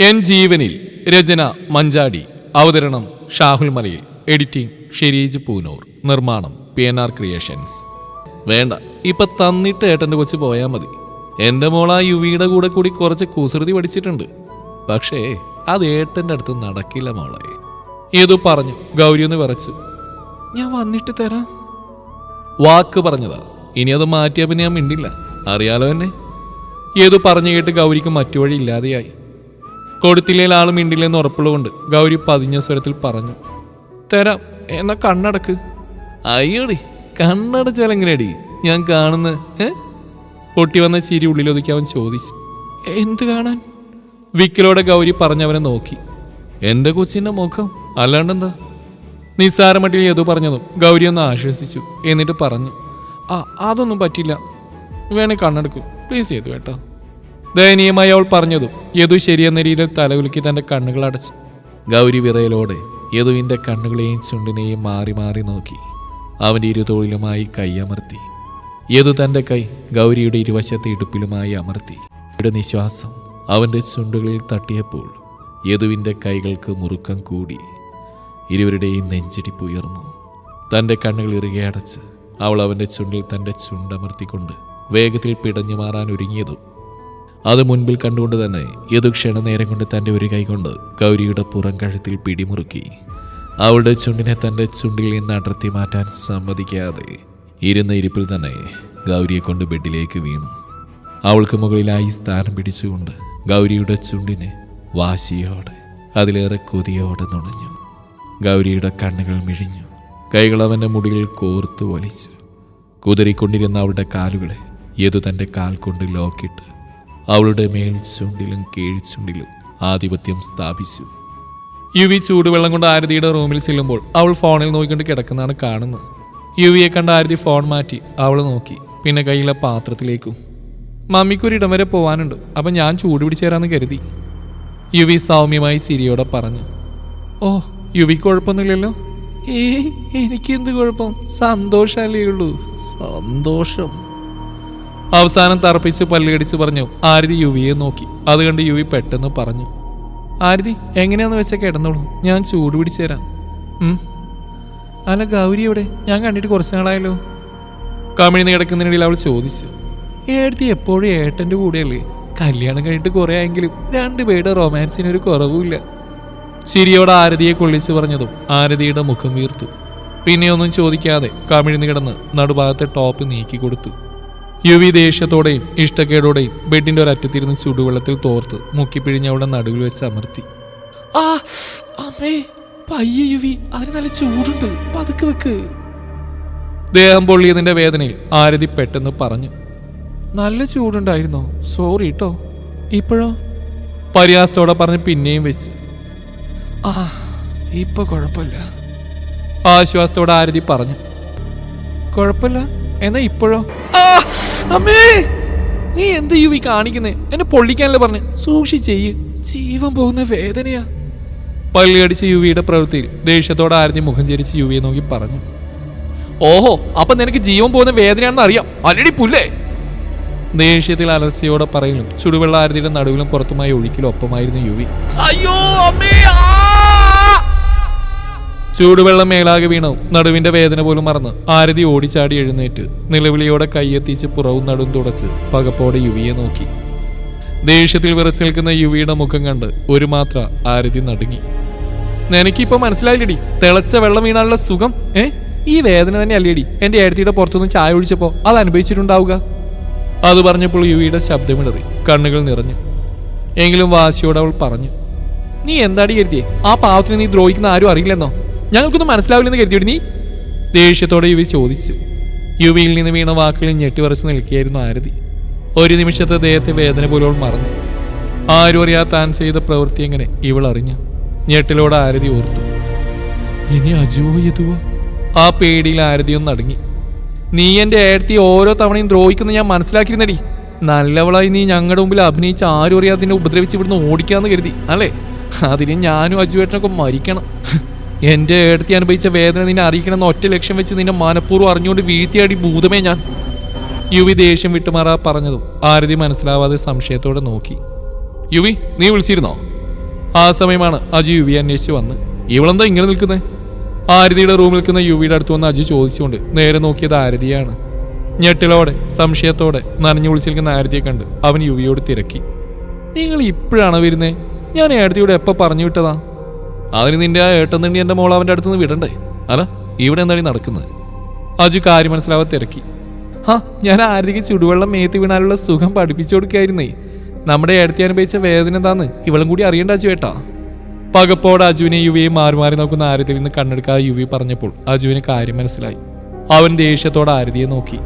N ജീവനിൽ രചന മഞ്ചാടി അവതരണം ഷാഹുൽ മലയിൽ എഡിറ്റിംഗ് ഷെരീജ് പൂനൂർ നിർമ്മാണം പി എൻ ആർ ക്രിയേഷൻസ്. വേണ്ട ഇപ്പൊ തന്നിട്ട് ഏട്ടന്റെ കൊച്ചു പോയാൽ മതി. എന്റെ മോൾ ആ യുവിയുടെ കൂടെ കൂടി കുറച്ച് കുസൃതി പഠിച്ചിട്ടുണ്ട്. പക്ഷേ അത് ഏട്ടന്റെ അടുത്ത് നടക്കില്ല മോളെ. ഏതു പറഞ്ഞു ഗൗരി ഒന്ന് വിറച്ചു. ഞാൻ വന്നിട്ട് തരാം. വാക്ക് പറഞ്ഞതാ. ഇനി അത് മാറ്റിയാൽ പിന്നെ ഞാൻ മിണ്ടില്ല. അറിയാലോ എന്നെ? ഏതു പറഞ്ഞു കേട്ട് ഗൗരിക്ക് മറ്റു വഴി ഇല്ലാതെയായി. കൊടുത്തില്ലേൽ ആൾ മിണ്ടില്ലെന്ന് ഉറപ്പുള്ളതുകൊണ്ട് ഗൗരി പതിഞ്ഞ സ്വരത്തിൽ പറഞ്ഞു തരാം എന്നാ കണ്ണടക്ക്. അയ്യോടി കണ്ണടച്ചാലെങ്ങനെയടി ഞാൻ കാണുന്ന ഏ പൊട്ടി വന്ന ചിരി ഉള്ളിലൊതുക്കി അവൻ ചോദിച്ചു എന്ത് കാണാൻ? വിക്കലോടെ ഗൗരി പറഞ്ഞവനെ നോക്കി എന്റെ കൊച്ചിന്റെ മുഖം അല്ലാണ്ടെന്താ? നിസ്സാരമട്ടിൽ ഏതോ പറഞ്ഞതും ഗൗരി ഒന്ന് ആശ്വസിച്ചു എന്നിട്ട് പറഞ്ഞു ആ അതൊന്നും പറ്റില്ല വേണേ കണ്ണെടുക്കും പ്ലീസ് ചെയ്തു കേട്ടോ. ദയനീയമായി അവൾ പറഞ്ഞതും യദു ശരിയെന്ന രീതിയിൽ തലകുലുക്കി തന്റെ കണ്ണുകൾ അടച്ചു ഗൗരി വിറയലോടെ യദുവിന്റെ കണ്ണുകളെയും ചുണ്ടിനെയും മാറി മാറി നോക്കി. അവന്റെ ഇരുതോളിലുമായി കൈയമർത്തി യദു തന്റെ കൈ ഗൗരിയുടെ ഇരുവശത്തെ ഇടുപ്പിലുമായി അമർത്തി. ഇവിടെ നിശ്വാസം അവന്റെ ചുണ്ടുകളിൽ തട്ടിയപ്പോൾ യദുവിന്റെ കൈകൾക്ക് മുറുക്കം കൂടി. ഇരുവരുടെയും നെഞ്ചിടിപ്പ് ഉയർന്നു. തന്റെ കണ്ണുകൾ ഇറുകെ അടച്ച് അവൾ അവന്റെ ചുണ്ടിൽ തന്റെ ചുണ്ടമർത്തിക്കൊണ്ട് വേഗത്തിൽ പിടഞ്ഞു മാറാൻ ഒരുങ്ങിയതും അത് മുൻപിൽ കണ്ടുകൊണ്ട് തന്നെ യദു ക്ഷണനേരം കൊണ്ട് തന്റെ ഒരു കൈകൊണ്ട് ഗൗരിയുടെ പുറം കഴുത്തിൽ പിടിമുറുക്കി. അവളുടെ ചുണ്ടിനെ തന്റെ ചുണ്ടിൽ നിന്ന് അടർത്തി മാറ്റാൻ സമ്മതിക്കാതെ ഇരുന്ന ഇരിപ്പിൽ തന്നെ ഗൗരിയെ കൊണ്ട് ബെഡിലേക്ക് വീണു. അവൾക്ക് മുകളിലായി സ്ഥാനം പിടിച്ചുകൊണ്ട് ഗൗരിയുടെ ചുണ്ടിനെ വാശിയോടെ അതിലേറെ കൊതിയോടെ നുണഞ്ഞു. ഗൗരിയുടെ കണ്ണുകൾ മിഴിഞ്ഞു. കൈകൾ അവന്റെ മുടിയിൽ കോർത്തു വലിച്ചു. കുതിരിക്കൊണ്ടിരുന്ന അവളുടെ കാലുകളെ ഏതു തന്റെ കാൽ കൊണ്ട് ലോക്കിട്ട് അവളുടെ മേൽ ചുണ്ടിലും കീഴ്ചുണ്ടിലും ആധിപത്യം സ്ഥാപിച്ചു. യുവി ചൂടുവെള്ളം കൊണ്ട് ആരതിയുടെ റൂമിൽ ചെല്ലുമ്പോൾ അവൾ ഫോണിൽ നോക്കിക്കൊണ്ട് കിടക്കുന്നതാണ് കാണുന്നത്. യുവിയെ കണ്ട ആരതി ഫോൺ മാറ്റി അവൾ നോക്കി പിന്നെ കയ്യിലെ പാത്രത്തിലേക്കും മമ്മിക്കൊരിടം വരെ പോവാനുണ്ട് അപ്പം ഞാൻ ചൂട് പിടിച്ചേരാന്ന് കരുതി. യുവി സൗമ്യമായി സിരിയോടെ പറഞ്ഞു ഓ യുവി കുഴപ്പമൊന്നുമില്ലല്ലോ? ഏയ് എനിക്കെന്ത് കുഴപ്പം? സന്തോഷമല്ലേ ഉള്ളൂ. സന്തോഷം. അവസാനം തറപ്പിച്ച് പല്ലുകടിച്ച് പറഞ്ഞു ആരതി യുവിയെ നോക്കി. അത് കണ്ട് യുവി പെട്ടെന്ന് പറഞ്ഞു ആരതി എങ്ങനെയാന്ന് വെച്ചാൽ കിടന്നോളൂ. ഞാൻ ചൂട് പിടിച്ചു തരാം. അല്ല ഗൗരി എവിടെ? ഞാൻ കണ്ടിട്ട് കുറച്ച് നാളായല്ലോ. കമിഴ്ന്ന് കിടക്കുന്നതിനിടയിൽ അവൾ ചോദിച്ചു ഏടത്തി എപ്പോഴും ഏട്ടന്റെ കൂടെയല്ലേ? കല്യാണം കഴിഞ്ഞിട്ട് കുറേ ആയെങ്കിലും രണ്ടുപേരുടെ റൊമാൻസിന് ഒരു കുറവുമില്ല. ചിരിയോടെ ആരതിയെ കൊള്ളിച്ച് പറഞ്ഞതും ആരതിയുടെ മുഖം വീർത്തു. പിന്നെയൊന്നും ചോദിക്കാതെ കമിഴ്ന്ന് കിടന്ന് നടുഭാഗത്തെ ടോപ്പ് നീക്കി കൊടുത്തു. യുവി ദേഷ്യത്തോടെയും ഇഷ്ടക്കേടോടെയും ബെഡിന്റെ ഒരറ്റത്തിരുന്ന് ചുടുവെള്ളത്തിൽ തോർത്ത് മുക്കിപ്പിഴിഞ്ഞ് അവിടെ നടുവിൽ വെച്ച് അമർത്തി. ആ അമ്മേ പയ്യെ യുവി അതിന് നല്ല ചൂടുണ്ട്. പതുക്കെ വെക്ക്. ദേഹം പൊള്ളിയതിന്റെ വേദനയിൽ ആരതി പെട്ടെന്ന് പറഞ്ഞു. നല്ല ചൂടുണ്ടായിരുന്നോ? സോറി കേട്ടോ ഇപ്പോഴോ? പരിഹാസത്തോടെ പറഞ്ഞ് പിന്നെയും വെച്ച്. ആ ഇപ്പൊ കുഴപ്പമില്ല. ആശ്വാസത്തോടെ ആരതി പറഞ്ഞു. കുഴപ്പമില്ല? എന്നാ ഇപ്പോഴോ? ആ, അമ്മേ നീ എന്ത് ഈ കാണിക്കുന്നേ? എന്നെ പൊള്ളിക്കാനല്ലേ പറഞ്ഞു. സൂക്ഷിച്ചെയ്യ് ജീവൻ പോകുന്ന വേദനയാ. പള്ളിയടിച്ച യുവിയുടെ പ്രവൃത്തിയിൽ ദേഷ്യത്തോടെ ആരതി മുഖം ചരിച്ച് യുവിയെ നോക്കി പറഞ്ഞു. ഓഹോ അപ്പൊ നിനക്ക് ജീവൻ പോകുന്ന വേദനയാണെന്ന് അറിയാം. അല്ലടി പുല്ലേ? ദേഷ്യത്തിൽ അലർച്ചയോടെ പറയലും ചുടുവെള്ള ആരതിയുടെ നടുവിലും പുറത്തുമായി ഒഴിക്കലും ഒപ്പമായിരുന്നു യുവി അയ്യോ അമ്മേ ചൂടുവെള്ളം മേലാകെ വീണു. നടുവിന്റെ വേദന പോലും മറന്ന് ആരതി ഓടിച്ചാടി എഴുന്നേറ്റ്. നിലവിളിയോടെ കൈയെത്തിച്ച് പുറവും നടും തുടച്ച് പകപ്പോടെ യുവിയെ നോക്കി. ദേഷ്യത്തിൽ വിറച്ചു നിൽക്കുന്ന യുവിയുടെ മുഖം കണ്ട് ഒരു മാത്ര ആരതി നടുങ്ങി. നിനക്കിപ്പോ മനസ്സിലായില്ലടി. തിളച്ച വെള്ളം വീണാനുള്ള സുഖം ഏ? ഈ വേദന തന്നെ അല്ലേടി എന്റെ ഏടത്തിയുടെ പുറത്തുനിന്ന് ചായ ഒഴിച്ചപ്പോ അത് അനുഭവിച്ചിട്ടുണ്ടാവുക? അത് പറഞ്ഞപ്പോൾ യുവിയുടെ ശബ്ദമിടറി. കണ്ണുകൾ നിറഞ്ഞു. എങ്കിലും വാശിയോട് അവൾ പറഞ്ഞു. നീ എന്താടി കരുതിയേ? ആ പാവത്തിന് നീ ദ്രോഹിക്കുന്ന ആരും അറിയില്ലെന്നോ? ഞങ്ങൾക്കൊന്നും മനസ്സിലാവില്ലെന്ന് കരുതിയിട്ട് നീ ദേഷ്യത്തോടെ യുവി ചോദിച്ചു. യുവിയിൽ നിന്ന് വീണ വാക്കുകളിൽ ഞെട്ടിവറച്ച് നിൽക്കുകയായിരുന്നു ആരതി. ഒരു നിമിഷത്തെ ദേഹത്തെ വേദന പോലും അവൾ മറന്നു. ആരും അറിയാ താൻ ചെയ്ത പ്രവൃത്തി എങ്ങനെ ഇവൾ അറിഞ്ഞു. ഞെട്ടിലോടെ ആരതി ഓർത്തു. ഇനി അജുവോ യതുവോ ആ പേടിയിൽ ആരതിയൊന്ന് അടങ്ങി. നീ എന്റെ ഏഴത്തി ഓരോ തവണയും ദ്രോഹിക്കുന്ന ഞാൻ മനസ്സിലാക്കിയിരുന്നടി. നല്ലവളായി നീ ഞങ്ങളുടെ മുമ്പിൽ അഭിനയിച്ച് ആരും അറിയാതെ നിന്നെ ഉപദ്രവിച്ച് ഇവിടുന്ന് ഓടിക്കാന്ന് കരുതി അല്ലേ? അതിന് ഞാനും അജുവേട്ടനൊക്കെ മരിക്കണം. എന്റെ ഏടത്തി അനുഭവിച്ച വേദന നിന്നെ അറിയിക്കണമെന്ന് ഒറ്റ ലക്ഷ്യം വെച്ച് നിന്നെ മനഃപൂർവം അറിഞ്ഞുകൊണ്ട് വീഴ്ത്തിയാടി ഭൂതമേ ഞാൻ. യുവി ദേഷ്യം വിട്ടുമാറാ പറഞ്ഞതും ആരതി മനസ്സിലാവാതെ സംശയത്തോടെ നോക്കി. യുവി നീ വിളിച്ചിരുന്നോ? ആ സമയമാണ് അജി യുവി അന്വേഷിച്ച് വന്ന് ഇവളെന്താ ഇങ്ങനെ നിൽക്കുന്നത് ആരതിയുടെ റൂമിൽ നിൽക്കുന്ന യുവിയുടെ അടുത്ത് വന്ന് അജു ചോദിച്ചുകൊണ്ട് നേരെ നോക്കിയത് ആരതിയാണ്. ഞെട്ടിലോടെ സംശയത്തോടെ നനഞ്ഞു വിളിച്ചിരിക്കുന്ന ആരതിയെ കണ്ട് അവൻ യുവിയോട് തിരക്കി. നിങ്ങൾ ഇപ്പോഴാണ് വരുന്നേ? ഞാൻ ആരതിയോട് എപ്പോൾ പറഞ്ഞു വിട്ടതാ? അവന് നിന്റെ ആ ഏട്ടൻ തണ്ണി എന്റെ മോൾ അടുത്തുനിന്ന് വിടണ്ടേ? അല്ല ഇവിടെ എന്താണ് നടക്കുന്നത്? അജു കാര്യം മനസ്സിലാവാൻ തിരക്കി. ഹാ ഞാൻ ആരതിക്ക് ചുടുവെള്ളം മേത്ത് വീണാലുള്ള സുഖം പഠിപ്പിച്ചു കൊടുക്കായിരുന്നേ. നമ്മുടെ ഏടത്തി അനുഭവിച്ച വേദന എന്താന്ന് ഇവളും കൂടി അറിയണ്ട അജു ഏട്ടാ. പകപ്പോടെ അജുവിനെ യുവിയെ മാറി മാറി നോക്കുന്ന ആരതിയിൽ നിന്ന് കണ്ണെടുക്കാതെ യുവി പറഞ്ഞപ്പോൾ അജുവിന് കാര്യം മനസ്സിലായി. അവൻ ദേഷ്യത്തോടെ ആരതിയെ നോക്കി.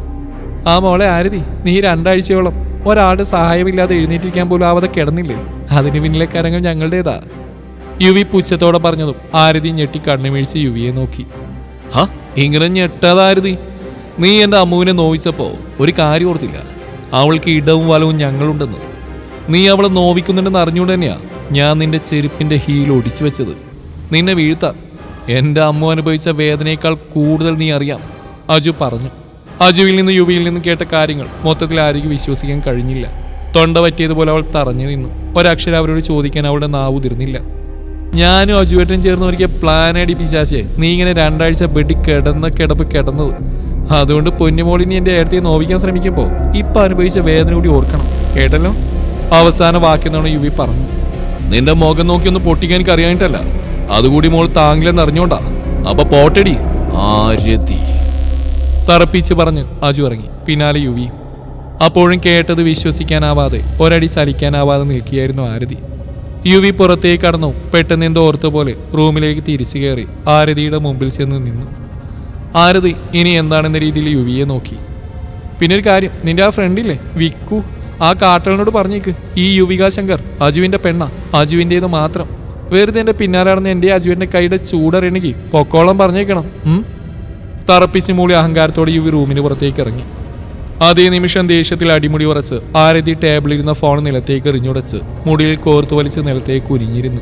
ആ മോളെ ആരതി നീ രണ്ടാഴ്ചയോളം ഒരാളുടെ സഹായമില്ലാതെ എഴുന്നേറ്റിരിക്കാൻ പോലും ആവാതെ കിടന്നില്ലേ? അതിന് പിന്നിലെ കരങ്ങൾ ഞങ്ങളുടേതാ. യുവി പുച്ഛത്തോടെ പറഞ്ഞതും ആരതി ഞെട്ടി കണ്ണുമീഴ്ച യുവിയെ നോക്കി. ഹാ ഇങ്ങനെ ഞെട്ടാതാരതി? നീ എന്റെ അമ്മുവിനെ നോവിച്ചപ്പോൾ ഒരു കാര്യം ഓർത്തില്ല? അവൾക്ക് ഇടവും വലവും ഞങ്ങളുണ്ടെന്ന്. നീ അവളെ നോവിക്കുന്നുണ്ടെന്ന് അറിഞ്ഞുകൊണ്ട് തന്നെയാ ഞാൻ നിന്റെ ചെരുപ്പിന്റെ ഹീൽ ഒടിച്ചു വെച്ചത്. നിന്നെ വീഴ്ത്താൻ എന്റെ അമ്മ അനുഭവിച്ച വേദനയേക്കാൾ കൂടുതൽ നീ അറിയാം അജു പറഞ്ഞു. അജുവിൽ നിന്ന് യുവിയിൽ നിന്ന് കേട്ട കാര്യങ്ങൾ മൊത്തത്തിൽ ആരെയും വിശ്വസിക്കാൻ കഴിഞ്ഞില്ല. തൊണ്ട പറ്റിയതുപോലെ അവൾ തറഞ്ഞു നിന്നു. ഒരക്ഷരം അവരോട് ചോദിക്കാൻ അവളുടെ നാവ് ഉതിർന്നില്ല. ഞാനും അജുവേട്ടനും ചേർന്ന് ഒരിക്കൽ പ്ലാൻ അടി പിശാശേ നീ ഇങ്ങനെ രണ്ടാഴ്ച ബെഡി കിടന്ന കിടപ്പ് കിടന്നത് അതുകൊണ്ട് പൊന്നുമോളിനി എന്റെ ഏടത്തെ നോവിക്കാൻ ശ്രമിക്കുമ്പോൾ ഇപ്പൊ അനുഭവിച്ച വേദന കൂടി ഓർക്കണം. കേട്ടല്ലോ? അവസാന വാക്കെന്നാണ് യുവി പറഞ്ഞു. നിന്റെ മുഖം നോക്കി ഒന്ന് പൊട്ടിക്കാൻ എനിക്ക് അറിയാനിട്ടല്ല അതുകൂടി മോൾ താങ്ങില്ലെന്ന് അറിഞ്ഞോണ്ടാ. അപ്പൊ പോട്ടടി ആര്യതി. തറപ്പിച്ച് പറഞ്ഞ് അജു ഇറങ്ങി. പിന്നാലെ യുവി. അപ്പോഴും കേട്ടത് വിശ്വസിക്കാനാവാതെ ഒരടി ചലിക്കാനാവാതെ നിൽക്കുകയായിരുന്നു ആരതി. യുവി പുറത്തേക്ക് കടന്നു. പെട്ടെന്ന് എന്തോ ഓർത്ത പോലെ റൂമിലേക്ക് തിരിച്ചു കയറി ആരതിയുടെ മുമ്പിൽ ചെന്ന് നിന്നു. ആരതി ഇനി എന്താണെന്ന രീതിയിൽ യുവിയെ നോക്കി. പിന്നെ ഒരു കാര്യം നിന്റെ ആ ഫ്രണ്ടില്ലേ വിക്കു. ആ കാട്ടളിനോട് പറഞ്ഞേക്ക്. ഈ യുവിക ശങ്കർ അജുവിന്റെ പെണ്ണ. അജുവിന്റെത് മാത്രം. വെറുതെ എന്റെ പിന്നാലെ നടന്ന് എന്റെ അജുവിന്റെ കൈയുടെ ചൂടറിയണെങ്കിൽ പൊക്കോളം പറഞ്ഞേക്കണം. തറപ്പിച്ച് മൂളി അഹങ്കാരത്തോടെ യുവി റൂമിന് പുറത്തേക്ക് ഇറങ്ങി. അതേ നിമിഷം ദേഷ്യത്തിൽ അടിമുടി ഉറച്ച് ആരതി ടേബിളിരുന്ന ഫോൺ നിലത്തേക്ക് എറിഞ്ഞുടച്ച് മുടിയിൽ കോർത്തു വലിച്ച് നിലത്തേക്ക് ഉരിഞ്ഞിരുന്നു.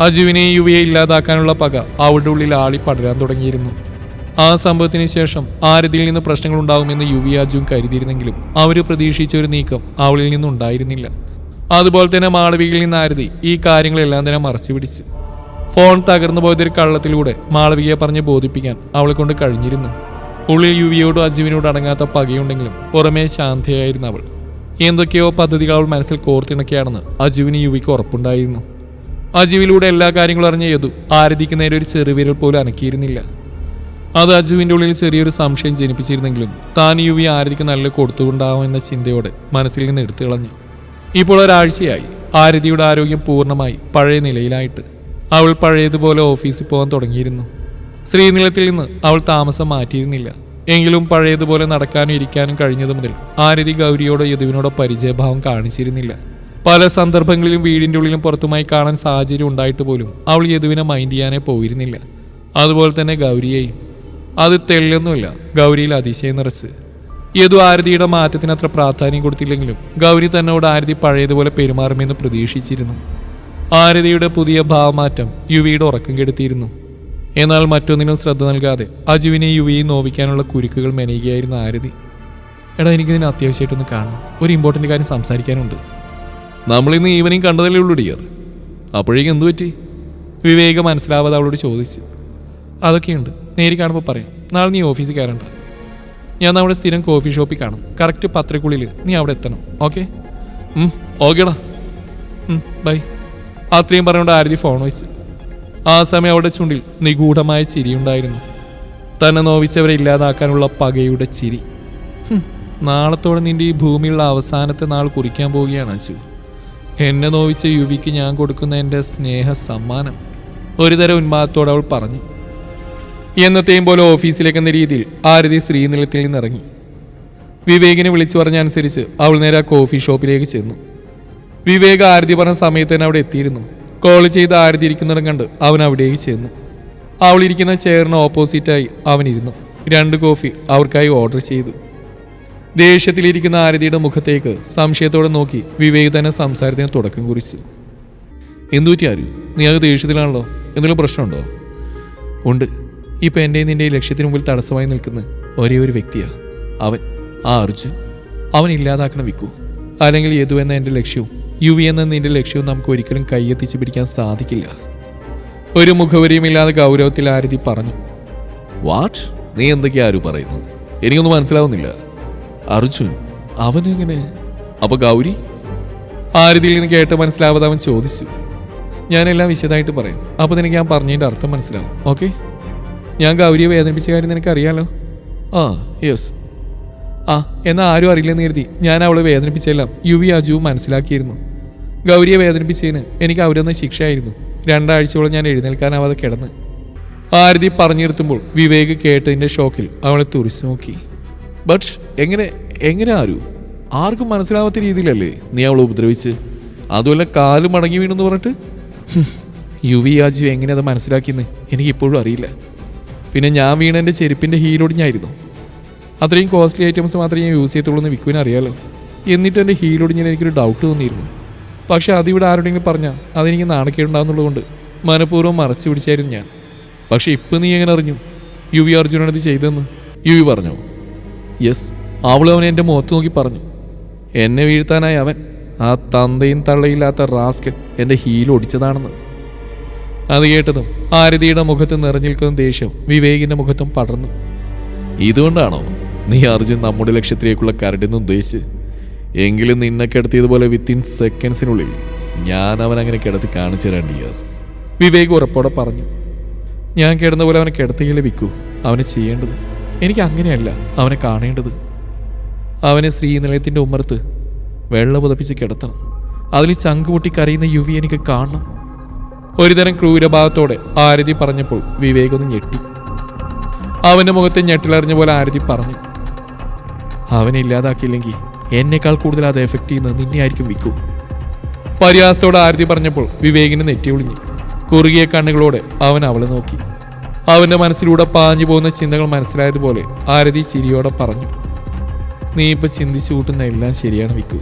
അജുവിനെ യുവയെ ഇല്ലാതാക്കാനുള്ള പക അവളുടെ ഉള്ളിൽ ആളി പടരാൻ തുടങ്ങിയിരുന്നു. ആ സംഭവത്തിന് ശേഷം ആരതിയിൽ നിന്ന് പ്രശ്നങ്ങൾ ഉണ്ടാകുമെന്ന് യുവി അജുവും കരുതിയിരുന്നെങ്കിലും അവർ പ്രതീക്ഷിച്ച ഒരു നീക്കം അവളിൽ നിന്നുണ്ടായിരുന്നില്ല. അതുപോലെ തന്നെ മാളവികയിൽ നിന്ന് ആരതി ഈ കാര്യങ്ങളെല്ലാം തന്നെ മറച്ചു പിടിച്ചു. ഫോൺ തകർന്നു പോയതൊരു കള്ളത്തിലൂടെ മാളവികയെ പറഞ്ഞ് ബോധിപ്പിക്കാൻ അവളെ കൊണ്ട് കഴിഞ്ഞിരുന്നു. ഉള്ളിൽ യുവിയോടും അജീവിനോടും അടങ്ങാത്ത പകയുണ്ടെങ്കിലും പുറമേ ശാന്തിയായിരുന്നു അവൾ. എന്തൊക്കെയോ പദ്ധതികൾ അവൾ മനസ്സിൽ കോർത്തിണക്കിയാണെന്ന് അജുവിന് യുവിക്ക് ഉറപ്പുണ്ടായിരുന്നു. അജീവിലൂടെ എല്ലാ കാര്യങ്ങളും അറിഞ്ഞ യദു ആരതിക്ക് നേരെ ഒരു ചെറുവിരൽ പോലും അനക്കിയിരുന്നില്ല. അത് അജുവിന്റെ ഉള്ളിൽ ചെറിയൊരു സംശയം ജനിപ്പിച്ചിരുന്നെങ്കിലും താൻ യുവി ആരതിക്ക് നല്ല കൊടുത്തുകൊണ്ടാവുമെന്ന ചിന്തയോടെ മനസ്സിൽ നിന്ന് എടുത്തു കളഞ്ഞു. ഇപ്പോൾ ഒരാഴ്ചയായി ആരതിയുടെ ആരോഗ്യം പൂർണമായി പഴയ നിലയിലായിട്ട്. അവൾ പഴയതുപോലെ ഓഫീസിൽ പോകാൻ തുടങ്ങിയിരുന്നു. ശ്രീനിലത്തിൽ നിന്ന് അവൾ താമസം മാറ്റിയിരുന്നില്ല. എങ്കിലും പഴയതുപോലെ നടക്കാനും ഇരിക്കാനും കഴിഞ്ഞതു മുതൽ ആരതി ഗൗരിയോടോ യദുവിനോടോ പരിചയഭാവം കാണിച്ചിരുന്നില്ല. പല സന്ദർഭങ്ങളിലും വീടിന്റെ ഉള്ളിലും പുറത്തുമായി കാണാൻ സാഹചര്യം ഉണ്ടായിട്ട് പോലും അവൾ യദുവിനെ മൈൻഡ് ചെയ്യാനേ പോയിരുന്നില്ല. അതുപോലെ തന്നെ ഗൗരിയെയും. അത് തെല്ലൊന്നുമില്ല ഗൗരിയിൽ അതിശയം നിറച്ച്. യദു ആരതിയുടെ മാറ്റത്തിന് അത്ര പ്രാധാന്യം കൊടുത്തില്ലെങ്കിലും ഗൗരി തന്നോട് ആരതി പഴയതുപോലെ പെരുമാറുമെന്ന് പ്രതീക്ഷിച്ചിരുന്നു. ആരതിയുടെ പുതിയ ഭാവമാറ്റം യുവിയുടെ ഉറക്കം കെടുത്തിയിരുന്നു. എന്നാൽ മറ്റൊന്നിനും ശ്രദ്ധ നൽകാതെ അജുവിനെ യുവിയും നോവിക്കാനുള്ള കുരുക്കുകൾ മെനയുകയായിരുന്നു ആരതി. എടാ എനിക്കിതിന് അത്യാവശ്യമായിട്ടൊന്ന് കാണണം. ഒരു ഇമ്പോർട്ടന്റ് കാര്യം സംസാരിക്കാനുണ്ട്. നമ്മളിന്ന് ഈവനിങ് കണ്ടതല്ലേ ഉള്ളൂ ഡിയർ അപ്പോഴേക്കും എന്തു പറ്റി? വിവേക മനസ്സിലാവാതെ അവളോട് ചോദിച്ച്. അതൊക്കെയുണ്ട്. നേരി കാണുമ്പോൾ പറയാം. നാളെ നീ ഓഫീസിൽ കയറണ്ട. ഞാൻ നമ്മുടെ സ്ഥിരം കോഫി ഷോപ്പിൽ കാണും. കറക്റ്റ് പത്രക്കുള്ളിൽ നീ അവിടെ എത്തണം. ഓക്കെ ഓക്കേടാ ബൈ അത്രയും പറഞ്ഞുകൊണ്ട് ആരതി ഫോൺ വെച്ച് ആ സമയം അവളുടെ ചുണ്ടിൽ നിഗൂഢമായ ചിരിയുണ്ടായിരുന്നു. തന്നെ നോവിച്ചവരെ ഇല്ലാതാക്കാനുള്ള പകയുടെ ചിരി. നാളത്തോടെ നിന്റെ ഈ ഭൂമിയുള്ള അവസാനത്തെ നാൾ കുറിക്കാൻ പോവുകയാണ് അച്ചു. എന്നെ നോവിച്ച യുവിക്ക് ഞാൻ കൊടുക്കുന്ന എന്റെ സ്നേഹ സമ്മാനം. ഒരുതരം ഉന്മാദത്തോടെ അവൾ പറഞ്ഞു. എന്നത്തെയും പോലെ ഓഫീസിലേക്ക് എന്ന രീതിയിൽ ആരതി ശ്രീനിലത്തിൽ നിന്നിറങ്ങി. വിവേകിനെ വിളിച്ചു പറഞ്ഞ അനുസരിച്ച് അവൾ നേരെ കോഫി ഷോപ്പിലേക്ക് ചെന്നു. വിവേക് ആരതി പറഞ്ഞ സമയത്ത് തന്നെ അവിടെ എത്തിയിരുന്നു. കോൾ ചെയ്ത് ആരതി ഇരിക്കുന്നിടം കണ്ട് അവൻ അവിടേക്ക് ചെന്നു. അവൾ ഇരിക്കുന്ന ചെയറിന് ഓപ്പോസിറ്റായി അവൻ ഇരുന്നു. രണ്ട് കോഫി അവർക്കായി ഓർഡർ ചെയ്തു. ദേഷ്യത്തിലിരിക്കുന്ന ആരതിയുടെ മുഖത്തേക്ക് സംശയത്തോടെ നോക്കി വിവേക് തന്നെ സംസാരത്തിന് തുടക്കം കുറിച്ചു. എന്തു പറ്റി ആരു നീ അത് ദേഷ്യത്തിലാണല്ലോ? എന്തെങ്കിലും പ്രശ്നമുണ്ടോ? ഉണ്ട്. ഇപ്പം എന്റെ നിന്റെ ലക്ഷ്യത്തിന് മുമ്പിൽ തടസ്സമായി നിൽക്കുന്ന ഒരേ ഒരു വ്യക്തിയാണ് അവൻ. ആ അർജുൻ. അവൻ ഇല്ലാതാക്കണം വിക്കു. അല്ലെങ്കിൽ യദു എന്ന എന്റെ ലക്ഷ്യവും യു വി എന്ന നിന്റെ ലക്ഷ്യവും നമുക്ക് ഒരിക്കലും കൈയെത്തിച്ച് പിടിക്കാൻ സാധിക്കില്ല. ഒരു മുഖവരിയുമില്ലാതെ ഗൗരവത്തിൽ ആരതി പറഞ്ഞു വാട്ട്? നീ എന്തൊക്കെയാ ആരും പറയുന്നത്? എനിക്കൊന്നും മനസ്സിലാവുന്നില്ല. അർജുൻ അവനെങ്ങനെ? അപ്പൊ ഗൗരി? ആരതിയിൽ നിന്ന് കേട്ട് മനസ്സിലാവാതെ അവൻ ചോദിച്ചു ഞാനെല്ലാം വിശദമായിട്ട് പറയാം. അപ്പോൾ നിനക്ക് ഞാൻ പറഞ്ഞതിന്റെ അർത്ഥം മനസ്സിലാവും ഓക്കെ? ഞാൻ ഗൗരിയെ വേദനിപ്പിച്ച കാര്യം നിനക്ക് അറിയാലോ ആ യെസ്. ആ എന്നാൽ ആരും അറിയില്ലെന്ന് കരുതി ഞാൻ അവളെ വേദനിപ്പിച്ചെല്ലാം യു വി അജുവും മനസ്സിലാക്കിയിരുന്നു. ഗൗരിയെ വേദനിപ്പിച്ചതിന് എനിക്ക് അവരൊന്ന് ശിക്ഷയായിരുന്നു. രണ്ടാഴ്ചയോളം ഞാൻ എഴുന്നേൽക്കാനാവാതെ കിടന്ന്. ആരതി പറഞ്ഞിരുത്തുമ്പോൾ വിവേക് കേട്ടതിന്റെ ഷോക്കിൽ അവളെ തുറിച്ചു നോക്കി. ബട്ട് എങ്ങനെ എങ്ങനെ ആരു? ആർക്കും മനസ്സിലാവാത്ത രീതിയിലല്ലേ നീ അവളെ ഉപദ്രവിച്ച്? അതുമല്ല കാൽ മടങ്ങി വീണെന്ന് പറഞ്ഞിട്ട്? യുവി അജു എങ്ങനെ അത് മനസ്സിലാക്കിയെന്ന് എനിക്കിപ്പോഴും അറിയില്ല. പിന്നെ ഞാൻ വീണ ചെരുപ്പിന്റെ ഹീലൊടിഞ്ഞായിരുന്നു അത്രയും കോസ്റ്റ്ലി ഐറ്റംസ് മാത്രമേ ഞാൻ യൂസ് ചെയ്യത്തുള്ളൂ എന്ന് വിൽക്കുവിന് അറിയാലോ. എന്നിട്ട് എന്റെ ഹീലൊടിഞ്ഞാൽ എനിക്കൊരു ഡൗട്ട് തോന്നിയിരുന്നു. പക്ഷെ അതിവിടെ ആരോടെങ്കിലും പറഞ്ഞാൽ അതെനിക്ക് നാണക്കേടുണ്ടാകുന്നുള്ളതുകൊണ്ട് മനഃപൂർവം മറച്ചു പിടിച്ചായിരുന്നു ഞാൻ. പക്ഷെ ഇപ്പം നീ എങ്ങനെ അറിഞ്ഞു? യു വി അർജുനത് ഇത് ചെയ്തെന്ന്? യു വി പറഞ്ഞു? യെസ് അവൾ അവൻ എന്റെ മുഖത്ത് നോക്കി പറഞ്ഞു. എന്നെ വീഴ്ത്താനായി അവൻ ആ തന്തയും തള്ളയില്ലാത്ത റാസ്കൻ എന്റെ ഹീൽ ഒടിച്ചതാണെന്ന് അത് കേട്ടതും ആരതിയുടെ മുഖത്ത് നിറഞ്ഞു നിൽക്കുന്ന ദേഷ്യം വിവേകിന്റെ മുഖത്തും പടർന്നു. ഇതുകൊണ്ടാണോ നീ അർജുൻ നമ്മുടെ ലക്ഷ്യത്തിലേക്കുള്ള കരടിന്ന് ഉദ്ദേശിച്ച് എങ്കിലും നിന്നെ കിടത്തിയതുപോലെ വിത്തിൻ സെക്കൻഡ്സിനുള്ളിൽ ഞാൻ അവൻ അങ്ങനെ കിടത്തി കാണിച്ചു ഡിയർ വിവേക് ഉറപ്പോടെ പറഞ്ഞു ഞാൻ കിടന്ന പോലെ അവനെ കിടത്തിയില്ല വിൽക്കൂ അവന് ചെയ്യേണ്ടത് എനിക്ക് അങ്ങനെയല്ല അവനെ കാണേണ്ടത്. അവനെ ശ്രീനിലയത്തിന്റെ ഉമ്മറത്ത് വെള്ളം പുതപ്പിച്ച് കിടത്തണം. അതിൽ ചങ്ക് പൊട്ടി കരയുന്ന യുവി എനിക്ക് കാണണം. ഒരുതരം ക്രൂരഭാവത്തോടെ ആരതി പറഞ്ഞപ്പോൾ വിവേക് ഒന്ന് ഞെട്ടി. അവന്റെ മുഖത്തെ ഞെട്ടിലറിഞ്ഞ പോലെ ആരതി പറഞ്ഞു അവനെ ഇല്ലാതാക്കിയില്ലെങ്കിൽ എന്നേക്കാൾ കൂടുതൽ അത് എഫക്റ്റ് ചെയ്യുന്നത് നിന്നെ ആയിരിക്കും വിൽക്കൂ പരിഹാസത്തോടെ ആരതി പറഞ്ഞപ്പോൾ വിവേകിന് നെറ്റി ഒളിഞ്ഞു കുറുകിയ കണ്ണുകളോടെ അവൻ അവളെ നോക്കി അവന്റെ മനസ്സിലൂടെ പാഞ്ഞു പോകുന്ന ചിന്തകൾ മനസ്സിലായതുപോലെ ആരതി ചിരിയോടെ പറഞ്ഞു നീ ഇപ്പൊ ചിന്തിച്ചു കൂട്ടുന്ന എല്ലാം ശരിയാണ് വിക്കു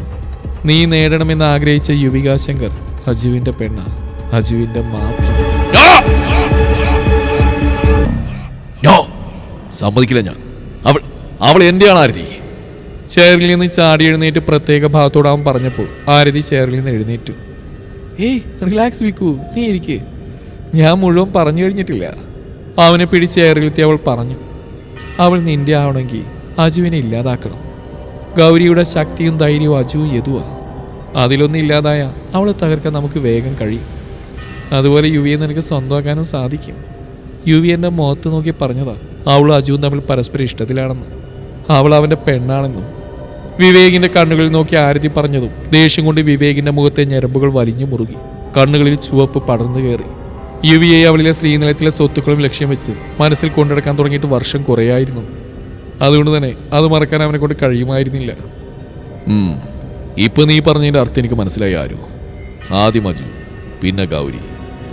നീ നേടണമെന്ന് ആഗ്രഹിച്ച യുവിക ശങ്കർ അജുവിന്റെ പെണ്ണ അജുവിന്റെ മാത്രം സമ്മതിക്കില്ല ഞാൻ അവൾ അവൾ എന്റെയാണ് ആരതി ചെയറിൽ നിന്ന് ചാടി എഴുന്നേറ്റ് പ്രത്യേക ഭാഗത്തോട് അവൻ പറഞ്ഞപ്പോൾ ആരതി ചെയറിൽ നിന്ന് എഴുന്നേറ്റു. ഏയ് റിലാക്സ് വിക്കു നീ ഇരിക്ക്. ഞാൻ മുഴുവൻ പറഞ്ഞു കഴിഞ്ഞിട്ടില്ല. അവനെ പിടിച്ച് ചെയറിലെത്തി അവൾ പറഞ്ഞു. അവൾ നിന്റെ ആവണമെങ്കിൽ അജുവിനെ ഇല്ലാതാക്കണം. ഗൗരിയുടെ ശക്തിയും ധൈര്യവും അജുവും യതുവാ അതിലൊന്നും ഇല്ലാതായ അവളെ തകർക്കാൻ നമുക്ക് വേഗം കഴിയും. അതുപോലെ യുവിയെ നിനക്ക് സ്വന്തമാക്കാനും സാധിക്കും. യുവി എന്റെ മുഖത്ത് നോക്കി പറഞ്ഞതാ അവളും അജുവും തമ്മിൽ പരസ്പരം ഇഷ്ടത്തിലാണെന്ന്. അവൾ അവന്റെ പെണ്ണാണെന്നും വിവേകിന്റെ കണ്ണുകളിൽ നോക്കി ആരതി പറഞ്ഞതും ദേഷ്യം കൊണ്ട് വിവേകിന്റെ മുഖത്തെ ഞരമ്പുകൾ വലിഞ്ഞു മുറുകി. കണ്ണുകളിൽ ചുവപ്പ് പടർന്നു കയറി. യുവിയെ അവളിലെ ശ്രീനിലത്തിലെ സ്വത്തുക്കളും ലക്ഷ്യം വെച്ച് മനസ്സിൽ കൊണ്ടെടുക്കാൻ തുടങ്ങിയിട്ട് വർഷം കുറയായിരുന്നു. അതുകൊണ്ട് തന്നെ അത് മറക്കാൻ അവനെ കൊണ്ട് കഴിയുമായിരുന്നില്ല. ഇപ്പൊ നീ പറഞ്ഞതിന്റെ അർത്ഥം എനിക്ക് മനസ്സിലായി ആരു. ആദ്യം അജു പിന്നെ ഗൗരി.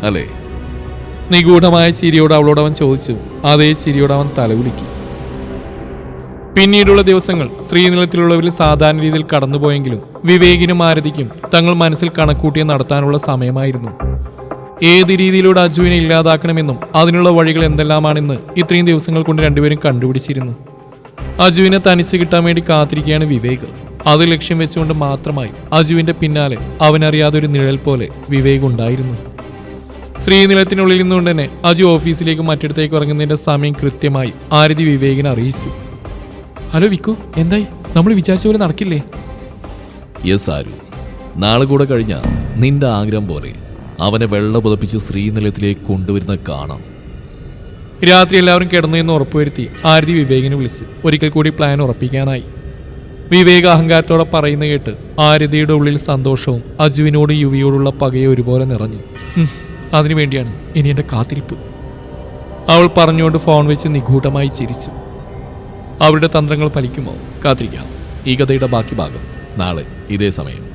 അല്ലേ? നിഗൂഢമായ ചിരിയോട് അവളോട് അവൻ ചോദിച്ചു. അതേ ചിരിയോട് അവൻ തലകുലുക്കി പിന്നീടുള്ള ദിവസങ്ങൾ ശ്രീനിലത്തിലുള്ളവരിൽ സാധാരണ രീതിയിൽ കടന്നുപോയെങ്കിലും വിവേകിനും ആരതിക്കും തങ്ങൾ മനസ്സിൽ കണക്കൂട്ടിയ നടത്താനുള്ള സമയമായിരുന്നു. ഏത് രീതിയിലൂടെ അജുവിനെ ഇല്ലാതാക്കണമെന്നും അതിനുള്ള വഴികൾ എന്തെല്ലാമാണെന്ന് ഇത്രയും ദിവസങ്ങൾ കൊണ്ട് രണ്ടുപേരും കണ്ടുപിടിച്ചിരുന്നു. അജുവിനെ തനിച്ച് കിട്ടാൻ വേണ്ടി കാത്തിരിക്കുകയാണ് വിവേക്. അത് ലക്ഷ്യം വെച്ചുകൊണ്ട് മാത്രമായി അജുവിന്റെ പിന്നാലെ അവനറിയാതെ ഒരു നിഴൽ പോലെ വിവേക് ഉണ്ടായിരുന്നു. ശ്രീനിലത്തിനുള്ളിൽ നിന്നുകൊണ്ട് തന്നെ അജു ഓഫീസിലേക്ക് മറ്റിടത്തേക്ക് ഇറങ്ങുന്നതിന്റെ സമയം കൃത്യമായി ആരതി വിവേകിനെ അറിയിച്ചു. ഹലോ വിക്കു എന്തായി? നമ്മൾ വിചാരിച്ച പോലെ നടക്കില്ലേ? യെസ് ആരു. നാളെ കൂടെ കഴിഞ്ഞ നിന്റെ ആഗ്രഹം പോലെ അവനെ വെള്ള പുതപ്പിച്ച് ശ്രീനിലയത്തിലേക്ക് കൊണ്ടുവരുന്ന കാണാം. രാത്രി എല്ലാവരും കിടന്നു എന്ന് ഉറപ്പുവരുത്തി ആരതി വിവേകിനെ വിളിച്ച് ഒരിക്കൽ കൂടി പ്ലാൻ ഉറപ്പിക്കാനായി. വിവേക അഹങ്കാരത്തോടെ പറയുന്ന കേട്ട് ആരതിയുടെ ഉള്ളിൽ സന്തോഷവും അജുവിനോടും യുവിയോടുള്ള പകയെ ഒരുപോലെ നിറഞ്ഞു. അതിനുവേണ്ടിയാണ് ഇനി എന്റെ കാത്തിരിപ്പ്. അവൾ പറഞ്ഞുകൊണ്ട് ഫോൺ വെച്ച് നിഗൂഢമായി ചിരിച്ചു. അവരുടെ തന്ത്രങ്ങൾ ഫലിക്കുമോ? കാത്തിരിക്കാം. ഈ കഥയുടെ ബാക്കി ഭാഗം നാളെ ഇതേ സമയം.